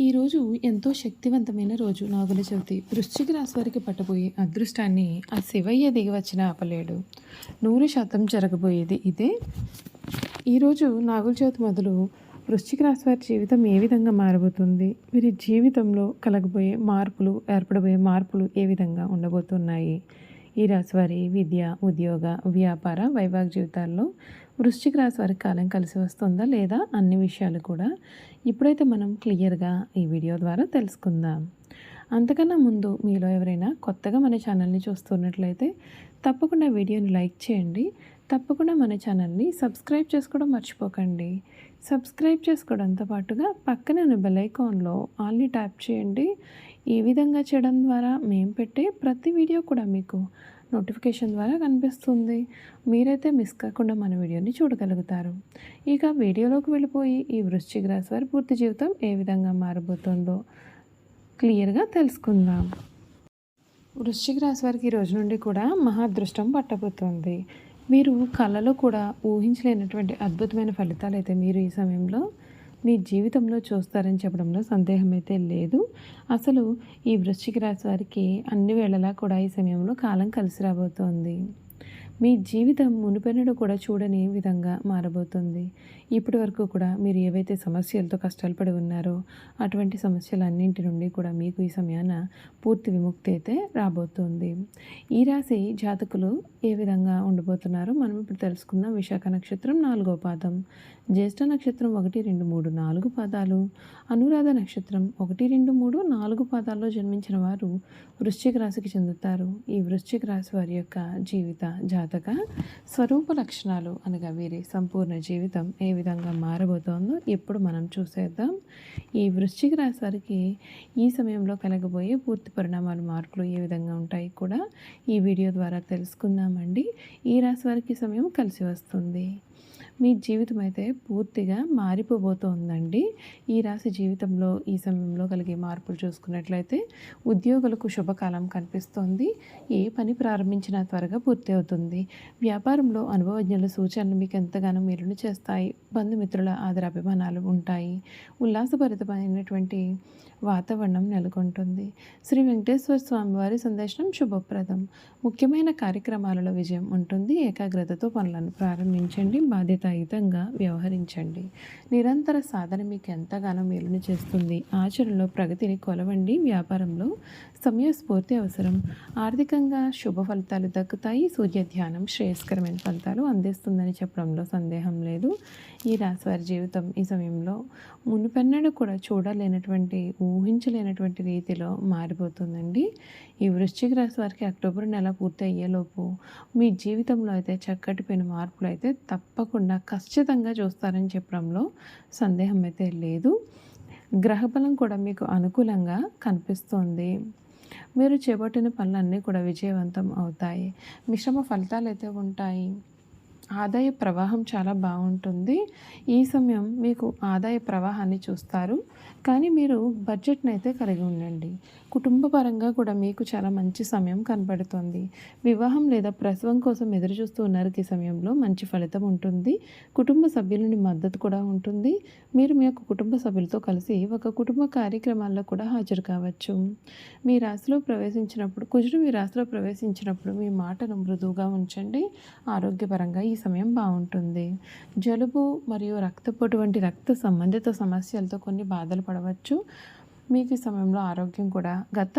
ఈరోజు ఎంతో శక్తివంతమైన రోజు. నాగుల చవితి. వృశ్చిక రాశి వారికి పట్టబోయే అదృష్టాన్ని ఆ శివయ్య దిగి వచ్చిన ఆపలేడు. నూరు శాతం జరగబోయేది ఇదే. ఈరోజు నాగుల చవితి మొదలు వృశ్చిక రాశి వారి జీవితం ఏ విధంగా మారబోతుంది? వీరి జీవితంలో కలగబోయే మార్పులు ఏర్పడబోయే మార్పులు ఏ విధంగా ఉండబోతున్నాయి? ఈ రాశి వారి విద్య ఉద్యోగ వ్యాపార వైవాహిక జీవితాల్లో వృశ్చిక రాశి వారి కాలం కలిసి వస్తుందా లేదా అన్ని విషయాలు కూడా ఇప్పుడైతే మనం క్లియర్గా ఈ వీడియో ద్వారా తెలుసుకుందాం. అంతకన్నా ముందు మీలో ఎవరైనా కొత్తగా మన ఛానల్ని చూస్తున్నట్లయితే తప్పకుండా వీడియోని లైక్ చేయండి. తప్పకుండా మన ఛానల్ని సబ్స్క్రైబ్ చేసుకోవడం మర్చిపోకండి. సబ్స్క్రైబ్ చేసుకోవడంతో పాటుగా పక్కనే ఉన్న బెల్ ఐకాన్లో ఆల్ని ట్యాప్ చేయండి. ఈ విధంగా చేయడం ద్వారా మేము పెట్టే ప్రతి వీడియో కూడా మీకు నోటిఫికేషన్ ద్వారా కనిపిస్తుంది. మీరైతే మిస్ కాకుండా మన వీడియోని చూడగలుగుతారు. ఇక వీడియోలోకి వెళ్ళిపోయి ఈ వృశ్చిక రాశి వారి పూర్తి జీవితం ఏ విధంగా మారబోతుందో క్లియర్గా తెలుసుకుందాం. వృశ్చిక రాశి వారికి ఈ రోజు నుండి కూడా మహాదృష్టం పట్టబోతుంది. మీరు కళలో కూడా ఊహించలేనటువంటి అద్భుతమైన ఫలితాలు అయితే మీరు ఈ సమయంలో మీ జీవితంలో చూస్తారని చెప్పడంలో సందేహం అయితే లేదు. అసలు ఈ వృశ్చిక రాశి వారికి అన్ని వేళలా కూడా ఈ సమయంలో కాలం కలిసి రాబోతోంది. మీ జీవితం మునిపెన్నడు కూడా చూడని విధంగా మారబోతుంది. ఇప్పటి వరకు కూడా మీరు ఏవైతే సమస్యలతో కష్టాలు పడి ఉన్నారో అటువంటి సమస్యలన్నింటి నుండి కూడా మీకు ఈ సమయాన పూర్తి విముక్తి అయితే రాబోతుంది. ఈ రాశి జాతకులు ఏ విధంగా ఉండబోతున్నారో మనం ఇప్పుడు తెలుసుకుందాం. విశాఖ నక్షత్రం నాలుగో పాదం. జ్యేష్ఠ నక్షత్రం ఒకటి రెండు మూడు నాలుగు పాదాలు. అనురాధ నక్షత్రం ఒకటి రెండు మూడు నాలుగు పాదాల్లో జన్మించిన వారు వృశ్చిక రాశికి చెందుతారు. ఈ వృశ్చిక రాశి వారి యొక్క జీవిత జాతక స్వరూప లక్షణాలు అనగా వీరి సంపూర్ణ జీవితం ఏ విధంగా మారబోతోందో ఇప్పుడు మనం చూసేద్దాం. ఈ వృశ్చిక రాశి వారికి ఈ సమయంలో కలగబోయే పూర్తి పరిణామాలు మార్పులు ఏ విధంగా ఉంటాయి కూడా ఈ వీడియో ద్వారా తెలుసుకుందామండి. ఈ రాశి వారికి సమయం కలిసి వస్తుంది. మీ జీవితం అయితే పూర్తిగా మారిపోబోతోందండి. ఈ రాశి జీవితంలో ఈ సమయంలో కలిగే మార్పులు చూసుకున్నట్లయితే ఉద్యోగులకు శుభకాలం కనిపిస్తోంది. ఏ పని ప్రారంభించినా త్వరగా పూర్తి అవుతుంది. వ్యాపారంలో అనుభవజ్ఞుల సూచనలు మీకు ఎంతగానో మేలును చేస్తాయి. బంధుమిత్రుల ఆదరాభిమానాలు ఉంటాయి. ఉల్లాసభరితమైనటువంటి వాతావరణం నెలకొంటుంది. శ్రీ వెంకటేశ్వర స్వామి వారి సందర్శనం శుభప్రదం. ముఖ్యమైన కార్యక్రమాలలో విజయం ఉంటుంది. ఏకాగ్రతతో పనులను ప్రారంభించండి. బాధ్యత బాధ్యతాయుతంగా వ్యవహరించండి. నిరంతర సాధన మీకు ఎంతగానో మేలుని చేస్తుంది. ఆచరణలో ప్రగతిని కొలవండి. వ్యాపారంలో సమయస్ఫూర్తి అవసరం. ఆర్థికంగా శుభ ఫలితాలు దక్కుతాయి. సూర్య ధ్యానం శ్రేయస్కరమైన ఫలితాలు అందిస్తుందని చెప్పడంలో సందేహం లేదు. ఈ రాశివారి జీవితం ఈ సమయంలో మునుపెన్నడూ కూడా చూడలేనటువంటి ఊహించలేనటువంటి రీతిలో మారిపోతుందండి. ఈ వృశ్చిక రాశి వారికి అక్టోబర్ నెల పూర్తి అయ్యేలోపు మీ జీవితంలో అయితే చక్కటి పెను మార్పులు అయితే తప్పకుండా ఖచ్చితంగా చూస్తారని చెప్పడంలో సందేహం అయితే లేదు. గ్రహబలం కూడా మీకు అనుకూలంగా కనిపిస్తుంది. మీరు చేపట్టిన పనులన్నీ కూడా విజయవంతం అవుతాయి. మిశ్రమ ఫలితాలు అయితే ఉంటాయి. ఆదాయ ప్రవాహం చాలా బాగుంటుంది. ఈ సమయం మీకు ఆదాయ ప్రవాహాన్ని చూస్తారు. కానీ మీరు బడ్జెట్ని అయితే కలిగి ఉండండి. కుటుంబపరంగా కూడా మీకు చాలా మంచి సమయం కనబడుతుంది. వివాహం లేదా ప్రసవం కోసం ఎదురు చూస్తూ ఉన్నారు ఈ సమయంలో మంచి ఫలితం ఉంటుంది. కుటుంబ సభ్యుల నుండి మద్దతు కూడా ఉంటుంది. మీరు మీ యొక్క కుటుంబ సభ్యులతో కలిసి ఒక కుటుంబ కార్యక్రమాల్లో కూడా హాజరు కావచ్చు. మీ రాశిలో ప్రవేశించినప్పుడు కుజుడు మీ రాశిలో ప్రవేశించినప్పుడు మీ మాటను మృదువుగా ఉంచండి. ఆరోగ్యపరంగా ఈ సమయం బాగుంటుంది. జలుబు మరియు రక్తపోటు వంటి రక్త సంబంధిత సమస్యలతో కొన్ని బాధలు పడవచ్చు. మీకు ఈ సమయంలో ఆరోగ్యం కూడా గత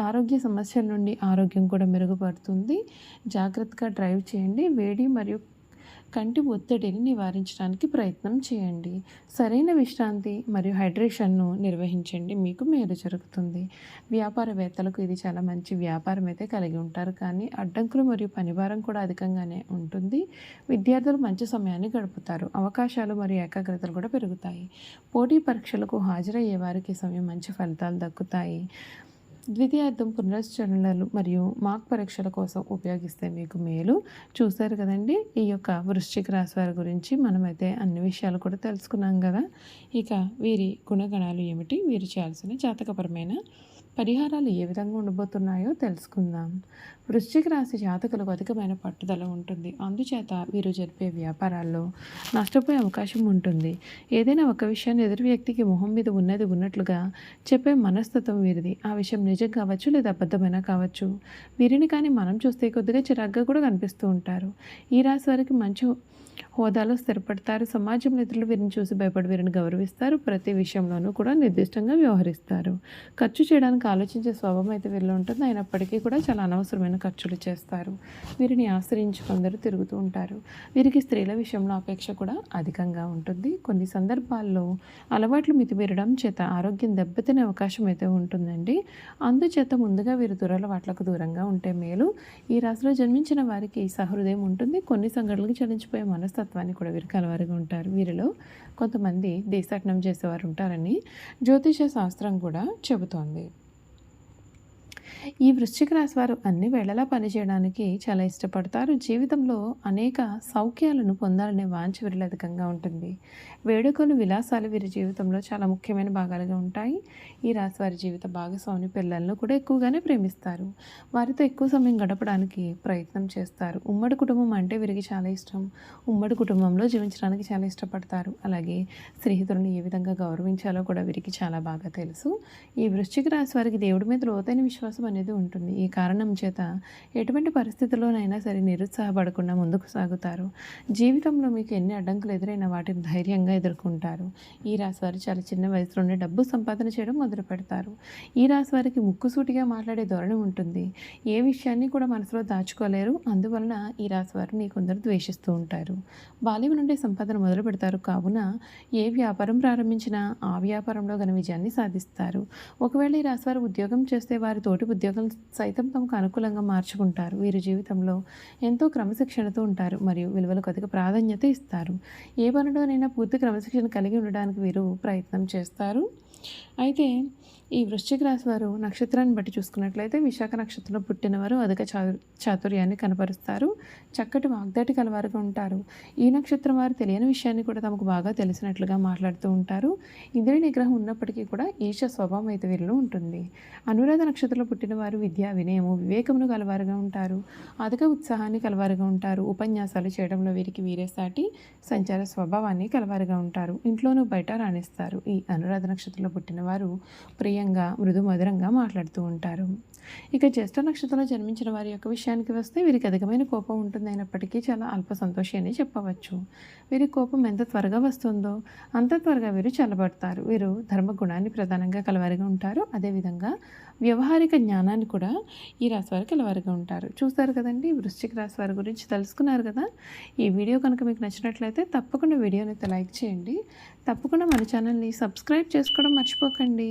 ఆరోగ్య సమస్యల నుండి ఆరోగ్యం కూడా మెరుగుపడుతుంది. జాగ్రత్తగా డ్రైవ్ చేయండి. వేడి మరియు కంటి ఒత్తిడిని నివారించడానికి ప్రయత్నం చేయండి. సరైన విశ్రాంతి మరియు హైడ్రేషన్ను నిర్వహించండి. మీకు మేలు జరుగుతుంది. వ్యాపారవేత్తలకు ఇది చాలా మంచి వ్యాపారం అయితే కలిగి ఉంటారు. కానీ అడ్డంకులు మరియు పనిభారం కూడా అధికంగానే ఉంటుంది. విద్యార్థులు మంచి సమయాన్ని గడుపుతారు. అవకాశాలు మరియు ఏకాగ్రతలు కూడా పెరుగుతాయి. పోటీ పరీక్షలకు హాజరయ్యే వారికి సమయం మంచి ఫలితాలు దక్కుతాయి. ద్వితీయార్థం పునశ్చరణలు మరియు మార్క్ పరీక్షల కోసం ఉపయోగిస్తే మీకు మేలు. చూశారు కదండి? ఈ యొక్క వృశ్చిక రాశి వారి గురించి మనమైతే అన్ని విషయాలు కూడా తెలుసుకున్నాం కదా. ఇక వీరి గుణగణాలు ఏమిటి? వీరు చేయాల్సిన జాతకపరమైన పరిహారాలు ఏ విధంగా ఉండబోతున్నాయో తెలుసుకుందాం. వృశ్చిక రాశి జాతకులకు అధికమైన పట్టుదల ఉంటుంది. అందుచేత వీరు జరిపే వ్యాపారాల్లో నష్టపోయే అవకాశం ఉంటుంది. ఏదైనా ఒక విషయాన్ని ఎదురు వ్యక్తికి మొహం మీద ఉన్నది ఉన్నట్లుగా చెప్పే మనస్తత్వం వీరిది. ఆ విషయం నిజం కావచ్చు లేదా అబద్ధమైనా కావచ్చు. వీరిని కానీ మనం చూస్తే కొద్దిగా చిరాగ్గా కూడా కనిపిస్తూ ఉంటారు. ఈ రాశి వారికి మంచి హోదాలో స్థిరపడతారు. సమాజంలో ఇతరులు వీరిని చూసి భయపడి వీరిని గౌరవిస్తారు. ప్రతి విషయంలోనూ కూడా నిర్దిష్టంగా వ్యవహరిస్తారు. ఖర్చు చేయడానికి ఆలోచించే స్వభావం అయితే వీరిలో ఉంటుంది. అయినప్పటికీ కూడా చాలా అనవసరమైన ఖర్చులు చేస్తారు. వీరిని ఆశ్రయించి కొందరు తిరుగుతూ ఉంటారు. వీరికి స్త్రీల విషయంలో అపేక్ష కూడా అధికంగా ఉంటుంది. కొన్ని సందర్భాల్లో అలవాట్లు మితిమీరడం చేత ఆరోగ్యం దెబ్బతినే అవకాశం అయితే ఉంటుందండి. అందుచేత ముందుగా వీరు దురలవాట్లకు దూరంగా ఉంటే మేలు. ఈ రాశిలో జన్మించిన వారికి సహృదయం ఉంటుంది. కొన్ని సంఘటనలకు చలించిపోయే మనస్తత్వాన్ని కూడా వీరు కలవారుగా ఉంటారు. వీరిలో కొంతమంది దేశాటనం చేసేవారు ఉంటారని జ్యోతిష శాస్త్రం కూడా చెబుతోంది. ఈ వృశ్చిక రాశి వారు అన్ని వేళలా పనిచేయడానికి చాలా ఇష్టపడతారు. జీవితంలో అనేక సౌఖ్యాలను పొందాలనే వాంఛ వీరిలో అధికంగా ఉంటుంది. వేడుకలు విలాసాలు వీరి జీవితంలో చాలా ముఖ్యమైన భాగాలుగా ఉంటాయి. ఈ రాశి వారి జీవిత భాగస్వామి పిల్లలను కూడా ఎక్కువగానే ప్రేమిస్తారు. వారితో ఎక్కువ సమయం గడపడానికి ప్రయత్నం చేస్తారు. ఉమ్మడి కుటుంబం అంటే వీరికి చాలా ఇష్టం. ఉమ్మడి కుటుంబంలో జీవించడానికి చాలా ఇష్టపడతారు. అలాగే స్నేహితులను ఏ విధంగా గౌరవించాలో కూడా వీరికి చాలా బాగా తెలుసు. ఈ వృశ్చిక రాశి వారికి దేవుడి మీద లోతైన విశ్వాసం అనేది ఉంటుంది. ఈ కారణం చేత ఎటువంటి పరిస్థితుల్లోనైనా సరే నిరుత్సాహపడకుండా ముందుకు సాగుతారు. జీవితంలో మీకు ఎన్ని అడ్డంకులు ఎదురైనా వాటిని ధైర్యంగా ఎదుర్కొంటారు. ఈ రాశి వారు చాలా చిన్న వయసులోనే డబ్బు సంపాదన చేయడం మొదలు పెడతారు. ఈ రాశి వారికి ముక్కుసూటిగా మాట్లాడే ధోరణి ఉంటుంది. ఏ విషయాన్ని కూడా మనసులో దాచుకోలేరు. అందువలన ఈ రాశి వారిని కొందరు ద్వేషిస్తూ ఉంటారు. బాల్యం నుండి సంపాదన మొదలు పెడతారు. కావున ఏ వ్యాపారం ప్రారంభించినా ఆ వ్యాపారంలో ఘన విజయాన్ని సాధిస్తారు. ఒకవేళ ఈ రాశి వారు ఉద్యోగం చేస్తే వారి తోటి ఉద్యోగాలు సైతం తమకు అనుకూలంగా మార్చుకుంటారు. వీరి జీవితంలో ఎంతో క్రమశిక్షణతో ఉంటారు మరియు విలువలకు అధిక ప్రాధాన్యత ఇస్తారు. ఏ పనిలోనైనా పూర్తి క్రమశిక్షణ కలిగి ఉండడానికి వీరు ప్రయత్నం చేస్తారు. అయితే ఈ వృశ్చిక రాశి వారు నక్షత్రాన్ని బట్టి చూసుకున్నట్లయితే విశాఖ నక్షత్రంలో పుట్టినవారు అధిక చాతు చాతుర్యాన్ని కనపరుస్తారు. చక్కటి వాగ్దాటి కలవారుగా ఉంటారు. ఈ నక్షత్రం వారు తెలియని విషయాన్ని కూడా తమకు బాగా తెలిసినట్లుగా మాట్లాడుతూ ఉంటారు. ఇంద్రియ నిగ్రహం ఉన్నప్పటికీ కూడా ఈశ స్వభావం అయితే వీరిలో ఉంటుంది. అనురాధ నక్షత్రంలో పుట్టిన వారు విద్య వినయము వివేకమును కలవారుగా ఉంటారు. అధిక ఉత్సాహాన్ని కలవారుగా ఉంటారు. ఉపన్యాసాలు చేయడంలో వీరికి వీరే సాటి సంచార స్వభావాన్ని కలవారుగా ఉంటారు. ఇంట్లోనూ బయట రాణిస్తారు. ఈ అనురాధ నక్షత్రంలో పుట్టిన వారు ప్రియంగా మృదు మధురంగా మాట్లాడుతూ ఉంటారు. ఇక జ్యేష్ఠ నక్షత్రంలో జన్మించిన వారి యొక్క విషయానికి వస్తే వీరికి అధికమైన కోపం ఉంటుంది అయినప్పటికీ చాలా అల్ప సంతోషి అని చెప్పవచ్చు. వీరి కోపం ఎంత త్వరగా వస్తుందో అంత త్వరగా వీరు చల్లబడతారు. వీరు ధర్మగుణాన్ని ప్రధానంగా కలవారిగా ఉంటారు. అదేవిధంగా వ్యవహారిక జ్ఞానాన్ని కూడా ఈ రాశి వారికి కలవారిగా ఉంటారు. చూస్తారు కదండి వృశ్చిక రాశి వారి గురించి తెలుసుకున్నారు కదా? ఈ వీడియో కనుక మీకు నచ్చినట్లయితే తప్పకుండా వీడియోని అయితే లైక్ చేయండి. తప్పకుండా మన ఛానల్ని సబ్స్క్రైబ్ చేసుకోవడం మర్చిపోకండి.